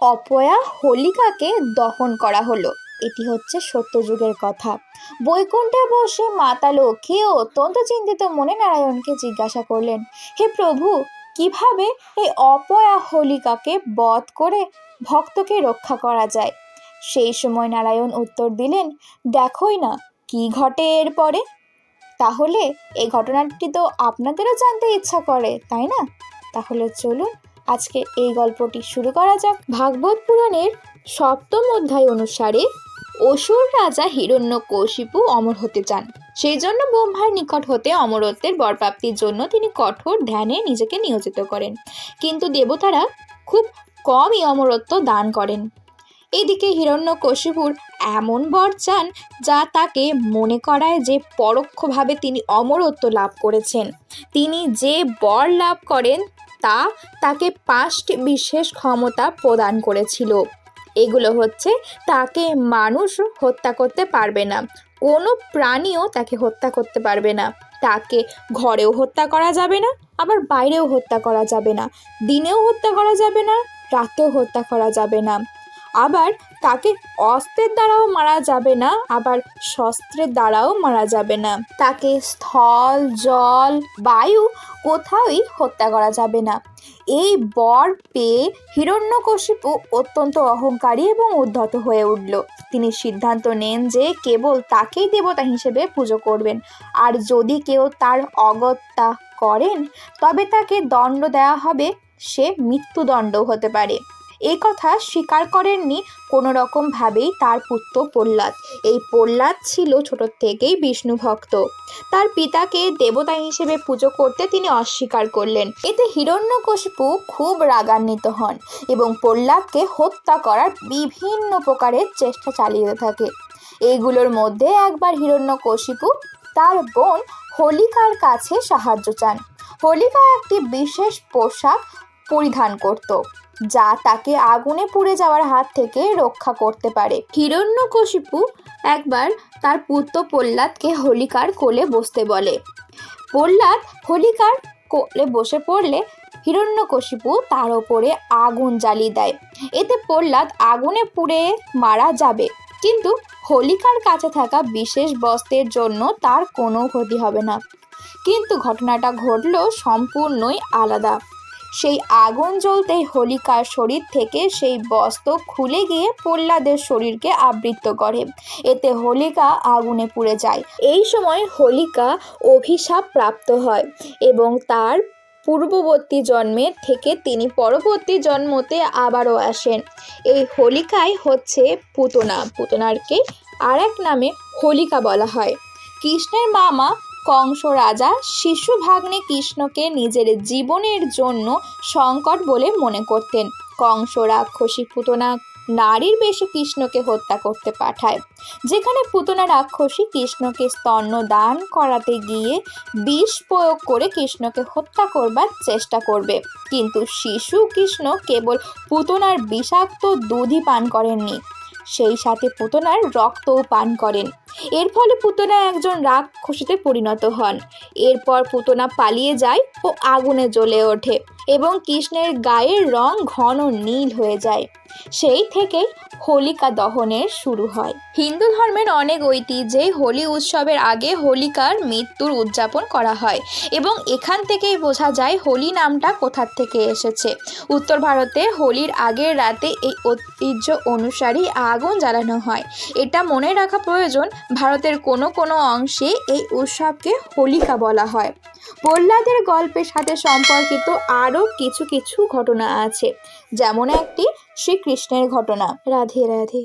অপয়া হোলিকাকে দহন করা হলো। এটি হচ্ছে সত্যযুগের কথা। বৈকুণ্ঠে বসে মাতা লক্ষ্মী অত্যন্ত চিন্তিত মনে নারায়ণকে জিজ্ঞাসা করলেন, হে প্রভু, কীভাবে এই অপয়া হোলিকাকে বধ করে ভক্তকে রক্ষা করা যায়? সেই সময় নারায়ণ উত্তর দিলেন, দেখোই না, কি ঘটে এরপরে তাহলে এই ঘটনাটি তো আপনাদেরও জানতে ইচ্ছা করে, তাই না? তাহলে চলুন আজকে এই গল্পটি শুরু করা যাক। ভাগবত পুরাণের সপ্তম অধ্যায় অনুসারে অসুর রাজা হিরণ্যকশিপু অমর হতে চান। সেই জন্য ব্রহ্মার নিকট হতে অমরত্বের বরপ্রাপ্তির জন্য তিনি কঠোর ধ্যানে নিজেকে নিয়োজিত করেন। কিন্তু দেবতারা খুব কমই অমরত্ব দান করেন। এদিকে হিরণ্যকশিপুর এমন বর চান, যা তাকে মনে করায় যে পরোক্ষভাবে তিনি অমরত্ব লাভ করেছেন। তিনি যে বর লাভ করেন তা তাকে পাঁচটি বিশেষ ক্ষমতা প্রদান করেছিল। এগুলো হচ্ছে, তাকে মানুষ হত্যা করতে পারবে না, কোনো প্রাণীও তাকে হত্যা করতে পারবে না। তাকে ঘরেও হত্যা করা যাবে না, আবার বাইরেও হত্যা করা যাবে না। দিনেও হত্যা করা যাবে না, রাতেও হত্যা করা যাবে না। আবার তাকে অস্ত্রের দ্বারাও মারা যাবে না, আবার শস্ত্রের দ্বারাও মারা যাবে না। তাকে স্থল, জল, বায়ু কোথাওই হত্যা করা যাবে না। এই বর পেয়ে হিরণ্যকশিপু অত্যন্ত অহংকারী এবং উদ্ধত হয়ে উঠল। তিনি সিদ্ধান্ত নেন যে কেবল তাকেই দেবতা হিসেবে পুজো করবেন। আর যদি কেউ তার অগত্যা করেন, তবে তাকে দণ্ড দেওয়া হবে, সে মৃত্যুদণ্ড হতে পারে। এই কথা স্বীকার করেননি কোনো রকমভাবেই তার পুত্র প্রহ্লাদ। এই প্রহ্লাদ ছিল ছোট থেকেই বিষ্ণু ভক্ত। তার পিতাকে দেবতা হিসেবে পুজো করতে তিনি অস্বীকার করলেন। এতে হিরণ্যকশিপু খুব রাগান্বিত হন এবং প্রহ্লাদকে হত্যা করার বিভিন্ন প্রকারের চেষ্টা চালিয়ে থাকে। এইগুলোর মধ্যে একবার হিরণ্যকশিপু তার বোন হোলিকার কাছে সাহায্য চান। হোলিকা একটি বিশেষ পোশাক পরিধান করত। যা তাকে আগুনে পুড়ে যাওয়ার হাত থেকে রক্ষা করতে পারে। হিরণ্যকশিপু একবার তার পুত্র প্রহ্লাদকে হোলিকার কোলে বসতে বলে। প্রহ্লাদ হোলিকার কোলে বসে পড়লে হিরণ্যকশিপু তার ওপরে আগুন জ্বালিয়ে দেয়। এতে প্রহ্লাদ আগুনে পুড়ে মারা যাবে। কিন্তু হোলিকার কাছে থাকা বিশেষ বস্ত্রের জন্য তার কোনো ক্ষতি হবে না। কিন্তু ঘটনাটা ঘটল সম্পূর্ণই আলাদা। সেই আগুন জ্বলতেই হোলিকার শরীর থেকে সেই বস্ত্র খুলে গিয়ে প্রহ্লাদের শরীরকে আবৃত করে। এতে হোলিকা আগুনে পুড়ে যায়। এই সময় হোলিকা অভিশাপ প্রাপ্ত হয় এবং তার পূর্ববর্তী জন্মের থেকে তিনি পরবর্তী জন্মতে আবারও আসেন। এই হোলিকাই হচ্ছে পুতনা। পুতনারকে আর এক নামে হোলিকা বলা হয়। কৃষ্ণের মামা কংস রাজা শিশু ভাগ্নে কৃষ্ণকে নিজের জীবনের জন্য সংকট বলে মনে করতেন। কংস রাক্ষসী পুতনা নারীর বেশে কৃষ্ণকে হত্যা করতে পাঠায়। যেখানে পুতনা রাক্ষসী কৃষ্ণকে স্তন্য দান করাতে গিয়ে বিষ প্রয়োগ করে কৃষ্ণকে হত্যা করবার চেষ্টা করবে। কিন্তু শিশু কৃষ্ণ কেবল পুতনার বিষাক্ত দুধই পান করেননি। সেই সাথে পুতনার রক্তও পান করেন। এর ফলে পুতনা একজন রাক্ষসীতে পরিণত হন। এরপর পুতনা পালিয়ে যায় ও আগুনে জ্বলে ওঠে এবং কৃষ্ণের গায়ের রং ঘন নীল হয়ে যায়। সেই থেকেই হোলিকা দহনের শুরু হয়। হিন্দু ধর্মের অনেক ঐতিহ্যে হোলি উৎসবের আগে হোলিকার মৃত্যুর উদযাপন করা হয় এবং এখান থেকেই বোঝা যায় হোলি নামটা কোথার থেকে এসেছে। উত্তর ভারতে হোলির আগের রাতে এই ঐতিহ্য অনুসারেই আগুন জ্বালানো হয়। এটা মনে রাখা প্রয়োজন ভারতের কোনো কোনো অংশে এই উৎসবকে হোলিকা বলা হয়। প্রহ্লাদের গল্পের সাথে সম্পর্কিত আরও কিছু কিছু ঘটনা আছে। যেমন একটি শ্রীকৃষ্ণের ঘটনা। রাধে রাধে।